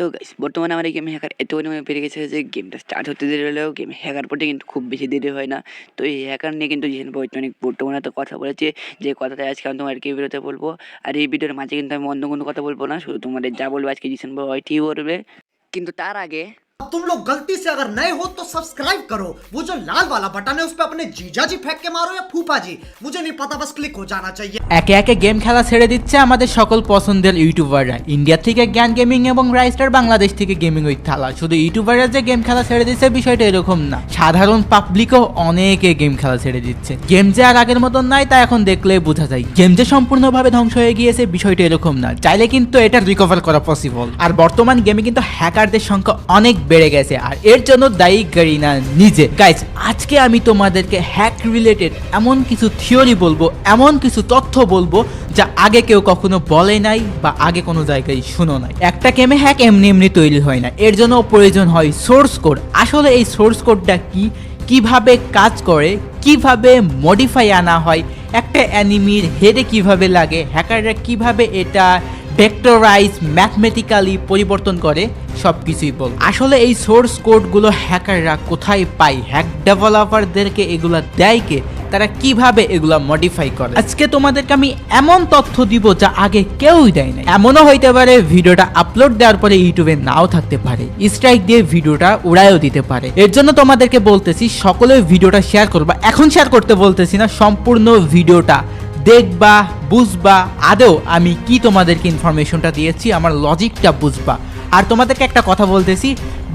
তো বর্তমানে আমার এই গেম হ্যাকার এত পরিমাণে পেরে গেছে যে গেমটা স্টার্ট হতে দেরি হলেও গেম হ্যাকার পড়তে কিন্তু খুব বেশি দেরি হয় না। তো এই হ্যাকার নিয়ে কিন্তু জিহেন বর্তমানে বর্তমানে তো কথা বলেছে, যে কথাটা আজকে আমি তোমার এই ভিডিওতে বলব। আর এই ভিডিওর মাঝে কিন্তু আমি অন্য কোনো কথা বলব না, শুধু তোমাদের যা বলব আজকে জিসেন ভাই ঠিক বলবে। কিন্তু তার আগে तुम लोग गलती से अगर नए हो तो सब्सक्राइब करो वो जो लाल वाला बटन है उस पर अपने जीजा जी फेंक के मारो या फूफा जी मुझे नहीं पता बस क्लिक हो जाना चाहिए একে একে গেম খেলা ছেড়ে দিচ্ছে আমাদের সকল পছন্দের ইউটিউবাররা ইন্ডিয়া থেকে জ্ঞান গেমিং এবং রাইস্টার বাংলাদেশ থেকে গেমিং উইথ থালা শুধু ইউটিউবাররা যে গেম খেলা ছেড়ে দিচ্ছে বিষয়টা এরকম না সাধারণ পাবলিকও অনেকে গেম খেলা ছেড়ে দিচ্ছে গেম যে আর আগের মতন নাই তা এখন দেখলে বোঝা যায় গেম যে সম্পূর্ণভাবে ধ্বংস হয়ে গিয়েছে বিষয়টা এরকম না চাইলে কিন্তু এটা রিকভার করা পসিবল আর বর্তমান গেমে কিন্তু হ্যাকারদের সংখ্যা অনেক বেড়ে গেছে। আর এর জন্য দায়ী গরিনা নিজে। গাইজ আজকে আমি তোমাদেরকে হ্যাক রিলেটেড এমন কিছু থিওরি বলব, এমন কিছু তথ্য বলব যা আগে কেউ কখনো বলে নাই বা আগে কোনো জায়গায় শুনো নাই। একটা গেমে হ্যাক এমনি এমনি তৈরি হয় না। এর জন্য প্রয়োজন হয় সোর্স কোড আসলে এই সোর্স কোডটা কি? কীভাবে কাজ করে? কীভাবে মডিফাই আনা হয়? একটা অ্যানিমির হেডে কীভাবে লাগে? হ্যাকাররা কীভাবে এটা ভেক্টরাইজ ম্যাথমেটিক্যালি পরিবর্তন করে সব কিছুই বল। আসলে এই সোর্স কোডগুলো হ্যাকাররা কোথায় পায়? হ্যাক ডেভেলপারদেরকে এগুলো দেয় কে? তারা কীভাবে এগুলো মডিফাই করে? আজকে তোমাদেরকে আমি এমন তথ্য দিব যা আগে কেউই দেয় না এমনও হইতে পারে ভিডিওটা আপলোড দেওয়ার পরে ইউটিউবে নাও থাকতে পারে। স্ট্রাইক দিয়ে ভিডিওটা উড়াইও দিতে পারে। এর জন্য তোমাদেরকে বলতেছি, সকলে ভিডিওটা শেয়ার করবা। এখন শেয়ার করতে বলতেছি না, সম্পূর্ণ ভিডিওটা দেখবা, বুঝবা, আদৌ আমি কি তোমাদেরকে ইনফরমেশনটা দিয়েছি, আমার লজিকটা বুঝবা। আর তোমাদেরকে একটা কথা বলতেছি,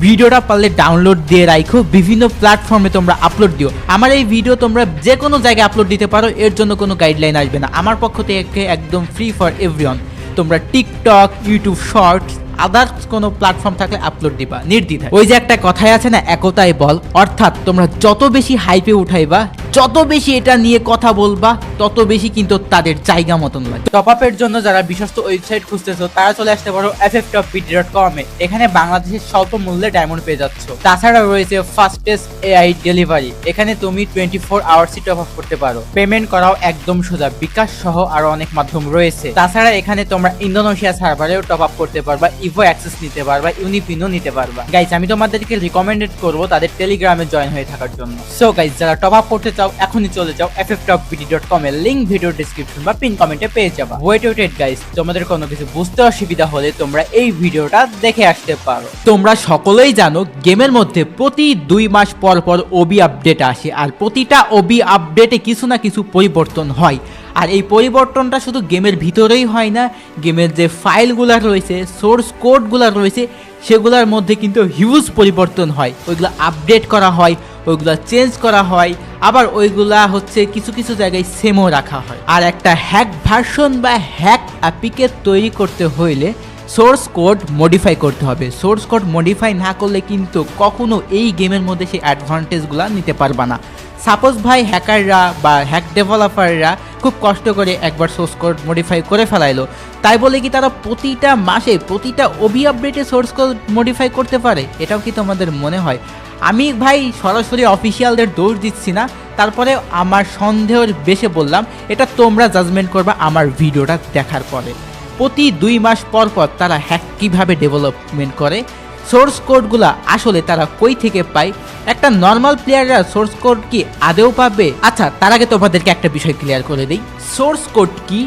ভিডিওটা পারলে ডাউনলোড দিয়ে রাখো বিভিন্ন প্ল্যাটফর্মে তোমরা আপলোড দিও। আমার এই ভিডিও তোমরা যে কোনো জায়গায় আপলোড দিতে পারো, এর জন্য কোনো গাইডলাইন আসবে না। আমার পক্ষ থেকে একদম ফ্রি ফর এভরিওয়ান তোমরা টিকটক ইউটিউব শর্টস আদার্স কোনো প্ল্যাটফর্ম থাকলে আপলোড দিবা, নির্দ্বিধায়। ওই যে একটা কথাই আছে না, একতাই বল। অর্থাৎ তোমরা যত বেশি হাইপে উঠাইবা যত বেশি এটা নিয়ে কথা বলবা, তত বেশি কিন্তু তাদের জায়গা মতন লাগে টপ আপের জন্য যারা বিশ্বস্ত ওয়েবসাইট খুঁজতেছো, তারা চলে আসতে পারো F F top dot com এ। এখানে বাংলাদেশের স্বল্প মূল্যে ডায়মন্ড পেয়ে যাচ্ছ। তাছাড়া রয়েছে ফাস্টেস্ট এআই ডেলিভারি এখানে তুমি টোয়েন্টি ফোর আওয়ার্সই টপ আপ করতে পারো। পেমেন্ট করাও একদম সোজা। বিকাশ সহ আরও অনেক মাধ্যম রয়েছে। তাছাড়া এখানে তোমরা ইন্দোনেশিয়া সার্ভারেও টপ আপ করতে পারবা ইভো অ্যাক্সেস নিতে পারবা ইউনিপিনও নিতে পারবা। গাইজ আমি তোমাদেরকে রিকমেন্ডেড করব তাদের টেলিগ্রামে জয়েন হয়ে থাকার জন্য। সো গাইজ যারা টপ আপ করতে চাও এখনই চলে যাও F F top dot com এর লিঙ্ক ভিডিও ডিসক্রিপশন বা পিন কমেন্টে পেয়ে যাবা। ওয়েট ওয়েট গাইস তোমাদের কোনো কিছু বুঝতে অসুবিধা হলে তোমরা এই ভিডিওটা দেখে আসতে পারো। তোমরা সকলেই জানো গেমের মধ্যে প্রতি দুই মাস পর পর ওবি আপডেট আসে, আর প্রতিটা ওবি আপডেটে কিছু না কিছু পরিবর্তন হয়। আর এই পরিবর্তনটা শুধু গেমের ভিতরেই হয় না গেমের যে ফাইলগুলো রয়েছে সোর্স কোডগুলো রয়েছে, সেগুলোর মধ্যে কিন্তু হিউজ পরিবর্তন হয়। ওইগুলো আপডেট করা হয় ওইগুলো চেঞ্জ করা হয়। আবার ওইগুলা হচ্ছে কিছু কিছু জায়গায় সেমও রাখা হয়। আর একটা হ্যাক ভার্সন বা হ্যাক অ্যাপিকে তৈরি করতে হইলে সোর্স কোড মডিফাই করতে হবে। সোর্স কোড মডিফাই না করলে কিন্তু কখনো এই গেমের মধ্যে সেই অ্যাডভান্টেজগুলো নিতে পারবা না। সাপোজ ভাই হ্যাকাররা বা হ্যাক ডেভেলপাররা খুব কষ্ট করে একবার সোর্স কোড মডিফাই করে ফেলাইলো। তাই বলে কি তারা প্রতিটা মাসে প্রতিটা ওবি আপডেটে সোর্স কোড মডিফাই করতে পারে? এটাও কি তোমাদের মনে হয়? আমি ভাই সরাসরি অফিসিয়ালদের দোষ দিচ্ছি না, তারপরে আমার সন্দেহের বেশে বললাম, এটা তোমরা জাজমেন্ট করবা আমার ভিডিওটা দেখার পরে। প্রতি দুই মাস পর পর তারা হ্যাক কীভাবে ডেভেলপমেন্ট করে সোর্স কোডগুলা আসলে তারা কই থেকে পায়, একটা নর্মাল প্লেয়াররা সোর্স কোড কি আদেও পাবে? আচ্ছা তার আগে তোমাদেরকে একটা বিষয় ক্লিয়ার করে দিই। সোর্স কোড কি?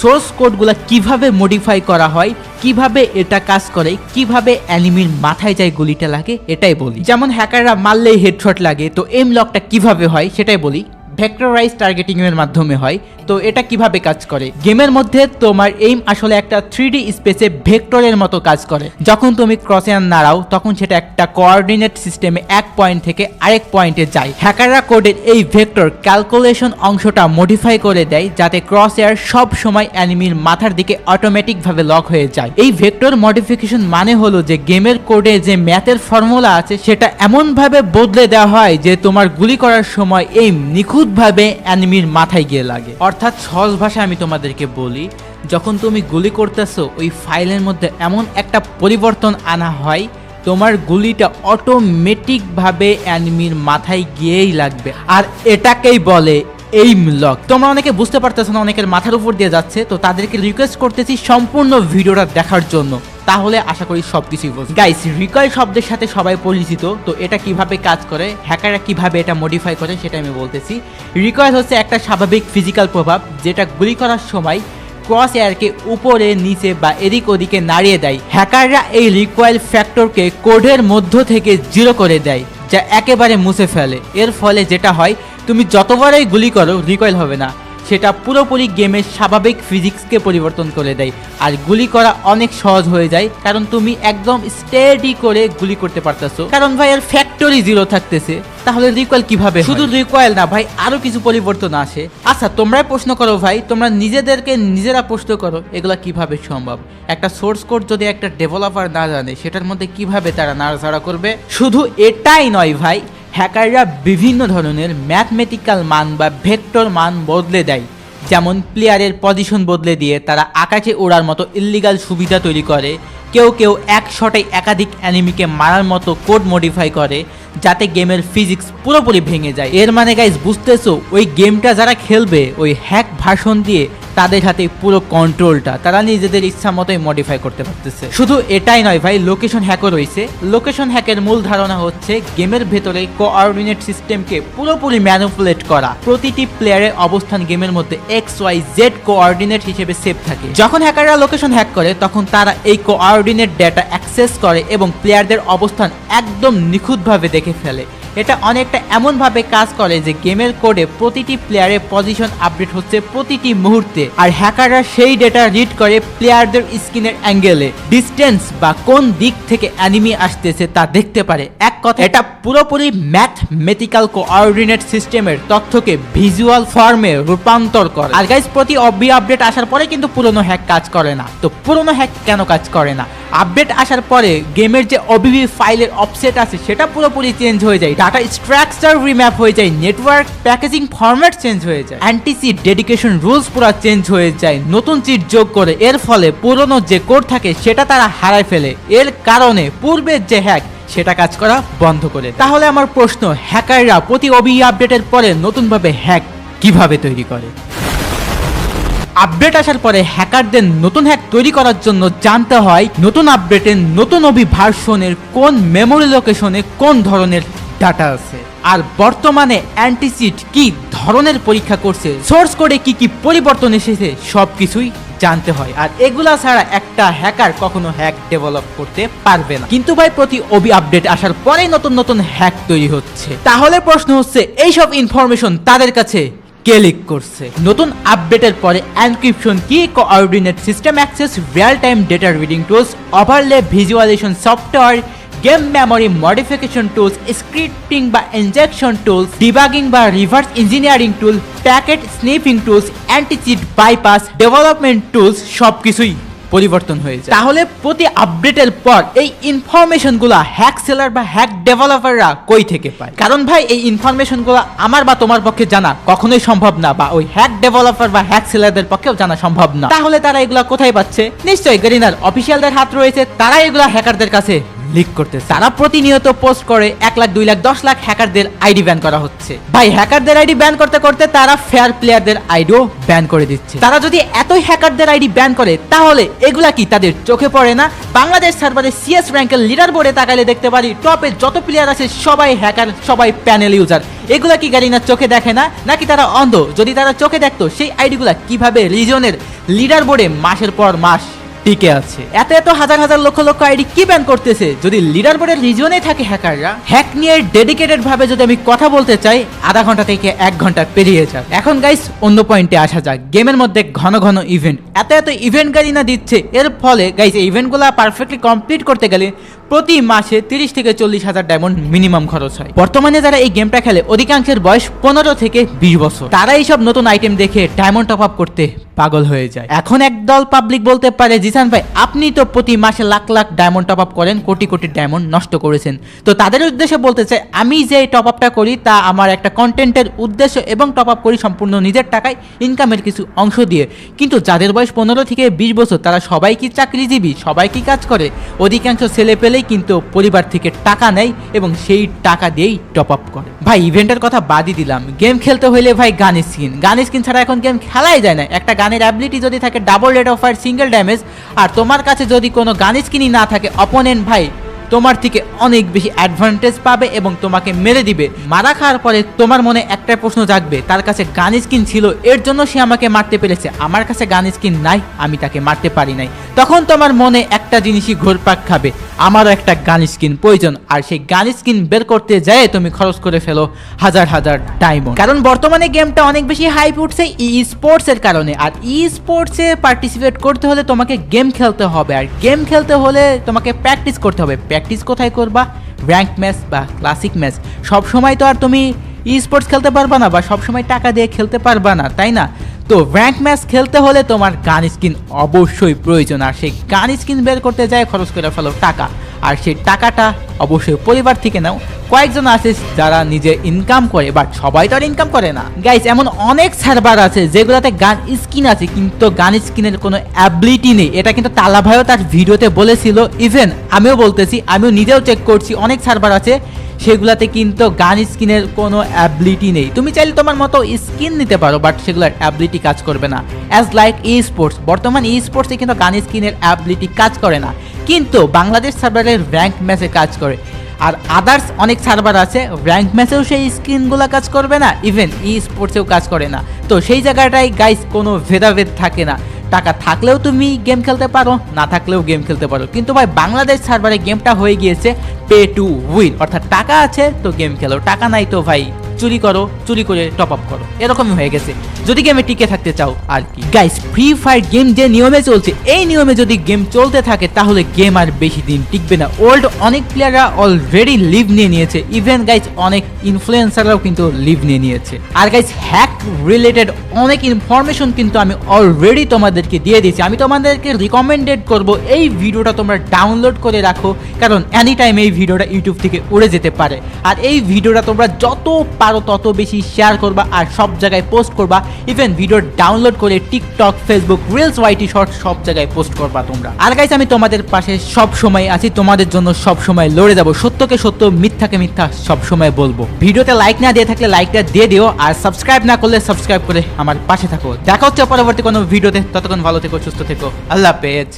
সোর্স কোডগুলো কীভাবে মডিফাই করা হয়, কীভাবে এটা কাজ করে, কীভাবে অ্যানিমির মাথায় যায় গুলিটা লাগে, এটাই বলি। যেমন হ্যাকাররা মারলেই হেডশট লাগে, তো এম লকটা কীভাবে হয়, সেটাই বলি। ভেক্টরাইজ টার্গেটিং এর মাধ্যমে হয়। তো এটা কীভাবে কাজ করে? গেমের মধ্যে তোমার এইম আসলে একটা থ্রি স্পেসে ভেক্টরের মতো কাজ করে। যখন তুমি ক্রসেয়ার নাড়াও, তখন সেটা একটা কোঅর্ডিনেট সিস্টেমে এক পয়েন্ট থেকে আরেক পয়েন্টে যায়। হ্যাকাররা কোডের এই ভেক্টর ক্যালকুলেশন অংশটা মডিফাই করে দেয়, যাতে ক্রস এয়ার সব সময় অ্যানিমির মাথার দিকে অটোমেটিক ভাবে লক হয়ে যায়। এই ভেক্টর মডিফিকেশন মানে হলো যে গেমের কোডে যে ম্যাথের ফর্মুলা আছে, সেটা এমন ভাবে বদলে দেওয়া হয় যে তোমার গুলি করার সময় এই নিখুঁতভাবে অ্যানিমির মাথায় গিয়ে লাগে। অর্থাৎ সহজ ভাষায় আমি তোমাদেরকে বলি, যখন তুমি গুলি করতেছো, ওই ফাইলের মধ্যে এমন একটা পরিবর্তন আনা হয়, তোমার গুলিটা অটোমেটিকভাবে অ্যানিমির মাথায় গিয়েই লাগবে। আর এটাকেই বলে এইম লক তোমরা অনেকে বুঝতে পারতেছো না, অনেকের মাথার উপর দিয়ে যাচ্ছে, তো তাদেরকে রিকোয়েস্ট করতেছি সম্পূর্ণ ভিডিওটা দেখার জন্য। তাহলে আশা করি সব কিছুই বুঝবে গাইস রিকয়েল শব্দের সাথে সবাই পরিচিত, তো এটা কীভাবে কাজ করে হ্যাকাররা কীভাবে এটা মডিফাই করে সেটা আমি বলতেছি। রিকয়েল হচ্ছে একটা স্বাভাবিক ফিজিক্যাল প্রভাব, যেটা গুলি করার সময় ক্রস এয়ারকে উপরে, নিচে বা এদিক ওদিকে নাড়িয়ে দেয়। হ্যাকাররা এই রিকয়েল ফ্যাক্টরকে কোডের মধ্য থেকে জিরো করে দেয়, যা একেবারে মুছে ফেলে। এর ফলে যেটা হয় তুমি যতবারই গুলি করো রিকয়েল হবে না। সেটা পুরোপুরি গেমের স্বাভাবিক ফিজিক্সকে পরিবর্তন করে দেয়। আর গুলি করা অনেক সহজ হয়ে যায় কারণ তুমি একদম স্টেডি করে গুলি করতে পারতেছো। কারণ ভাই এর ফ্যাক্টরি জিরো থাকতেছে তাহলে রিকয়েল কীভাবে শুধু রিকয়েল না ভাই আরও কিছু পরিবর্তন আসে। আচ্ছা তোমরাই প্রশ্ন করো ভাই তোমরা নিজেদেরকে নিজেরা প্রশ্ন করো এগুলা কীভাবে সম্ভব? একটা সোর্স কোড যদি একটা ডেভেলপার না জানে সেটার মধ্যে কীভাবে তারা নাড়াচাড়া করবে? শুধু এটাই নয় ভাই হ্যাকাররা বিভিন্ন ধরনের ম্যাথমেটিক্যাল মান বা ভেক্টর মান বদলে দেয়। যেমন প্লেয়ারের পজিশন বদলে দিয়ে তারা আকাশে ওড়ার মতো ইল্লিগাল সুবিধা তৈরি করে। কেউ কেউ এক শটে একাধিক অ্যানিমিকে মারার মতো কোড মডিফাই করে, যাতে গেমের ফিজিক্স পুরোপুরি ভেঙে যায়। এর মানে গাইজ বুঝতেছো? ওই গেমটা যারা খেলবে, ওই হ্যাক ভাষণ দিয়ে তাদের হাতে পুরো কন্ট্রোলটা তারা নিজেদের ইচ্ছা মতোই মডিফাই করতে পারতেছে। শুধু এটাই নয় ভাই লোকেশন হ্যাকও রয়েছে। লোকেশন হ্যাকের মূল ধারণা হচ্ছে গেমের ভেতরে কোঅর্ডিনেট সিস্টেমকে পুরোপুরি ম্যানিপুলেট করা। প্রতিটি প্লেয়ারের অবস্থান গেমের মধ্যে এক্স ওয়াই জেড কোঅর্ডিনেট হিসেবে সেভ থাকে। যখন হ্যাকাররা লোকেশন হ্যাক করে, তখন তারা এই কোঅর্ডিনেট ডেটা অ্যাক্সেস করে এবং প্লেয়ারদের অবস্থান একদম নিখুঁতভাবে দেখে ফেলে। এটা অনেকটা এমনভাবে কাজ করে যে গেমের কোডে প্রতিটি প্লেয়ারের পজিশন আপডেট হচ্ছে প্রতিটি মুহূর্তে। আর হ্যাকাররা সেই ডেটা রিড করে প্লেয়ারদের স্ক্রিনের অ্যাঙ্গেলে। ডিস্টেন্স বা কোন দিক থেকে অ্যানিমি আসতেছে তা দেখতে পারে। এক কথা এটা পুরোপুরি ম্যাথমেটিক্যাল কোঅর্ডিনেট সিস্টেমের তথ্যকে ভিজুয়াল ফর্মে রূপান্তর করে। আর গাইস প্রতি অবি আপডেট আসার পরে কিন্তু পুরনো হ্যাক কাজ করে না। তো পুরনো হ্যাক কেন কাজ করে না? আপডেট আসার পরে গেমের যে অবিবি ফাইলের অফসেট আছে, সেটা পুরোপুরি চেঞ্জ হয়ে যায়। ডাটা স্ট্রাকচার রিম্যাপ হয়ে যায় নেটওয়ার্ক প্যাকেজিং ফরম্যাট চেঞ্জ হয়ে যায় অ্যান্টি ডেডিকেশন রুলস পুরো চেঞ্জ হয়ে যায়, নতুন চিট যোগ করে, এর ফলে পুরনো যে কোড থাকে সেটা তারা হারায় ফেলে, এর কারণে পূর্বের যে হ্যাক সেটা কাজ করা বন্ধ করে। তাহলে আমার প্রশ্ন হ্যাকাররা প্রতি অবি আপডেটের পরে নতুনভাবে হ্যাক কীভাবে তৈরি করে? আপডেট আসার পরে হ্যাকারদের নতুন হ্যাক তৈরি করার জন্য জানতে হয়, নতুন আপডেটের নতুন অভিভার্সনের কোন মেমোরি লোকেশনে কোন ধরনের ডাটা আছে। আর বর্তমানে অ্যান্টিসিড কি ধরনের পরীক্ষা করছে, সোর্স কোডে কি কি পরিবর্তন এসেছে সব কিছুই জানতে হয়। আর এগুলা ছাড়া একটা হ্যাকার কখনো হ্যাক ডেভেলপ করতে পারবে না। কিন্তু ভাই, প্রতি অবি আপডেট আসার পরেই নতুন নতুন হ্যাক তৈরি হচ্ছে। তাহলে প্রশ্ন হচ্ছে, এইসব ইনফরমেশন তাদের কাছে কে লিক করছে? নতুন আপডেটের পরে এনক্রিপশন কি coordinate system access real time data reading tools overlay visualisation software game memory modification tools scripting বা ইনজেকশন টুলস ডিবাগিং বা reverse engineering tool packet sniffing tools anti cheat bypass development tools সবকিছুই পরিবর্তন হয়ে যায়। তাহলে প্রতি আপডেটের পর এই ইনফরমেশনগুলো হ্যাক সেলার বা হ্যাক ডেভেলপাররা কই থেকে পায়? কারণ ভাই, এই ইনফরমেশনগুলো আমার বা তোমার পক্ষে জানা কখনোই সম্ভব না বা ওই হ্যাক ডেভেলপার বা হ্যাক সেলারদের পক্ষেও জানা সম্ভব না। তাহলে তারা এগুলো কোথায় পাচ্ছে? নিশ্চয়ই গেরিনার অফিসিয়ালদের হাত রয়েছে তারা এগুলো হ্যাকারদের কাছে লিক করতে তারা প্রতিনিয়ত পোস্ট করে এক লাখ, দুই লাখ, দশ লাখ হ্যাকারদের আইডি ব্যান করা হচ্ছে। ভাই হ্যাকারদের আইডি ব্যান করতে করতে তারা ফেয়ার প্লেয়ারদের আইডিও ব্যান করে দিচ্ছে। তারা যদি এতই হ্যাকারদের আইডি ব্যান করে, তাহলে এগুলা কি তাদের চোখে পড়ে না? বাংলাদেশ সার্ভারে সিএস র্যাঙ্কের লিডার বোর্ডে তাকালে দেখতে পারি, টপে যত প্লেয়ার আছে, সবাই হ্যাকার সবাই প্যানেল ইউজার এগুলা কি গাড়ি না চোখে দেখে না? নাকি তারা অন্ধ? যদি তারা চোখে দেখতো, সেই আইডিগুলা কীভাবে রিজনের লিডার বোর্ডে মাসের পর মাস টিকে আছে। এত এত হাজার হাজার লক্ষ লক্ষ আইডি কি ব্যান করতেছে? যদি লিডার বোর্ডের রিজনে থাকে হ্যাকাররা হ্যাক নিয়ে ডেডিকেটেড ভাবে যদি আমি কথা বলতে চাই, আধা ঘণ্টা থেকে এক ঘণ্টা পেরিয়ে যাক। এখন গাইস অন্য পয়েন্টে আসা যাক। গেমের মধ্যে ঘন ঘন ইভেন্ট এত এত ইভেন্ট গাড়ি না দিচ্ছে। এর ফলে গাইস এই ইভেন্টগুলো পারফেক্টলি কমপ্লিট করতে গেলে প্রতি মাসে তিরিশ থেকে চল্লিশ হাজার ডায়মন্ড মিনিমাম খরচ হয়। বর্তমানে যারা এই গেমটা খেলে, অধিকাংশের বয়স পনেরো থেকে বিশ বছর। তারা এইসব নতুন আইটেম দেখে ডায়মন্ড টপ আপ করতে পাগল হয়ে যায়। এখন একদল পাবলিক বলতে পারে, জিসান ভাই, আপনি তো প্রতি মাসে lakh lakh diamond top up করেন, কোটি কোটি ডায়মন্ড নষ্ট করেছেন। তো তাদের উদ্দেশ্যে বলতে চাই, আমি যে টপ আপটা করি, তা আমার একটা কন্টেন্টের উদ্দেশ্য এবং টপ আপ করি সম্পূর্ণ নিজের টাকায় ইনকামের কিছু অংশ দিয়ে। কিন্তু যাদের বয়স বয়স পনেরো থেকে বিশ বছর, তারা সবাই কি চাকরিজীবী? সবাই কি কাজ করে? অধিকাংশ ছেলে পেলেই কিন্তু পরিবার থেকে টাকা নেয় এবং সেই টাকা দিয়েই টপ আপ করে। ভাই ইভেন্টের কথা বাদই দিলাম। গেম খেলতে হইলে ভাই গান স্কিন গান স্কিন ছাড়া এখন গেম খেলাই যায় না। একটা গানের অ্যাবিলিটি যদি থাকে double rate of fire single damage আর তোমার কাছে যদি কোনো গান স্কিনই না থাকে অপোনেন্ট ভাই তোমার থেকে অনেক বেশি অ্যাডভান্টেজ পাবে এবং তোমাকে মেরে দিবে। মারা খাওয়ার পরে তোমার মনে একটা প্রশ্ন জাগবে তার কাছে গান স্কিন ছিল? এর জন্য সে আমাকে মারতে পেরেছে। আমার কাছে গান স্কিন নাই, আমি তাকে মারতে পারি নাই। তখন তোমার মনে একটা জিনিসই ঘোরপাক খাবে, আমারও একটা গান স্কিন প্রয়োজন। আর সেই গান স্কিন বের করতে যায় তুমি খরচ করে ফেলো হাজার হাজার ডায়মন্ড কারণ বর্তমানে গেমটা অনেক বেশি হাইপ উঠছে ই স্পোর্টস এর কারণে। আর ই স্পোর্টসে পার্টিসিপেট করতে হলে তোমাকে গেম খেলতে হবে। আর গেম খেলতে হলে তোমাকে প্র্যাকটিস করতে হবে। প্র্যাকটিস কোথায় করবা? র্যাঙ্ক ম্যাচ বা ক্লাসিক ম্যাচ সব সময় তো আর তুমি ই স্পোর্টস খেলতে পারবা না বা সবসময় টাকা দিয়ে খেলতে পারবা না, তাই না? তো র্যাঙ্ক ম্যাচ খেলতে হলে তোমার গান স্কিন অবশ্যই প্রয়োজন। আর সেই গান স্কিন বের করতে যায় খরচ করে ফেলো টাকা। আর সেই টাকাটা অবশ্যই পরিবার থেকে নাও। কয়েকজন আছে যারা নিজে ইনকাম করে বাট সবাই তো আর ইনকাম করে না। গাইস এমন অনেক সার্ভার আছে যেগুলোতে গান স্কিন আছে, কিন্তু গান স্কিনের কোনো অ্যাবিলিটি নেই। এটা কিন্তু তালা ভাইও তার ভিডিওতে বলেছিল। ইভেন আমিও বলতেছি, আমিও নিজেও চেক করছি, অনেক সার্ভার আছে সেগুলাতে কিন্তু গান স্কিনের কোনো অ্যাবিলিটি নেই। তুমি চাইলে তোমার মতো স্কিন নিতে পারো বাট সেগুলোর অ্যাবিলিটি কাজ করবে না। অ্যাজ লাইক ই স্পোর্টস বর্তমান ই স্পোর্টসে কিন্তু গান স্কিনের অ্যাবিলিটি কাজ করে না। কিন্তু বাংলাদেশ সার্ভারের র্যাঙ্ক ম্যাচে কাজ করে। আর আদার্স অনেক সার্ভার আছে র্যাঙ্ক ম্যাচেও সেই স্ক্রিনগুলো কাজ করবে না ইভেন ই স্পোর্টসেও কাজ করে না। তো সেই জায়গাটায় গাইস কোনো ভেদাভেদ থাকে না। টাকা থাকলেও তুমি গেম খেলতে পারো, না থাকলেও গেম খেলতে পারো। কিন্তু ভাই, বাংলাদেশ সার্ভারে গেমটা হয়ে গিয়েছে পে টু উইন অর্থাৎ টাকা আছে তো গেম খেলো, টাকা নাই তো ভাই, চুরি করো, চুরি করে টপ আপ করো। এরকমই হয়ে গেছে। যদি গেমে টিকে থাকতে চাও, আর কি। গাইস ফ্রি ফায়ার গেম যে নিয়মে চলছে, এই নিয়মে যদি গেম চলতে থাকে, তাহলে গেম আর বেশি দিন টিকবে না। ওল্ড অনেক প্লেয়াররা অলরেডি লিভ নিয়ে নিয়েছে। ইভেন গাইস অনেক ইনফ্লুয়েন্সাররাও কিন্তু লিভ নিয়ে নিয়েছে। আর গাইস হ্যাক রিলেটেড অনেক ইনফরমেশন কিন্তু আমি অলরেডি তোমাদেরকে দিয়ে দিয়েছি। আমি তোমাদেরকে রিকমেন্ডেড করব, এই ভিডিওটা তোমরা ডাউনলোড করে রাখো, কারণ এনি টাইম এই ভিডিওটা ইউটিউব থেকে উড়ে যেতে পারে। আর এই ভিডিওটা তোমরা যত পারো, তত বেশি শেয়ার করবা, আর সব জায়গায় পোস্ট করবা। ইভেন ভিডিও ডাউনলোড করে TikTok Facebook reels YT short সব জায়গায় পোস্ট করবা তোমরা। আর গাইস আমি তোমাদের পাশে সব সময় আছি, তোমাদের জন্য সব সময় লড়ে যাব। সত্যকে সত্য, মিথ্যাকে মিথ্যা সব সময় বলব। ভিডিওতে লাইক না দিয়ে থাকলে লাইকটা দিয়ে দিও, আর সাবস্ক্রাইব না করলে সাবস্ক্রাইব করে আমার পাশে থাকো। দেখা হচ্ছে পরবর্তী কোনো ভিডিওতে, ততক্ষণ ভালো থেকো, সুস্থ থেকো। আল্লাহ হাফেজ।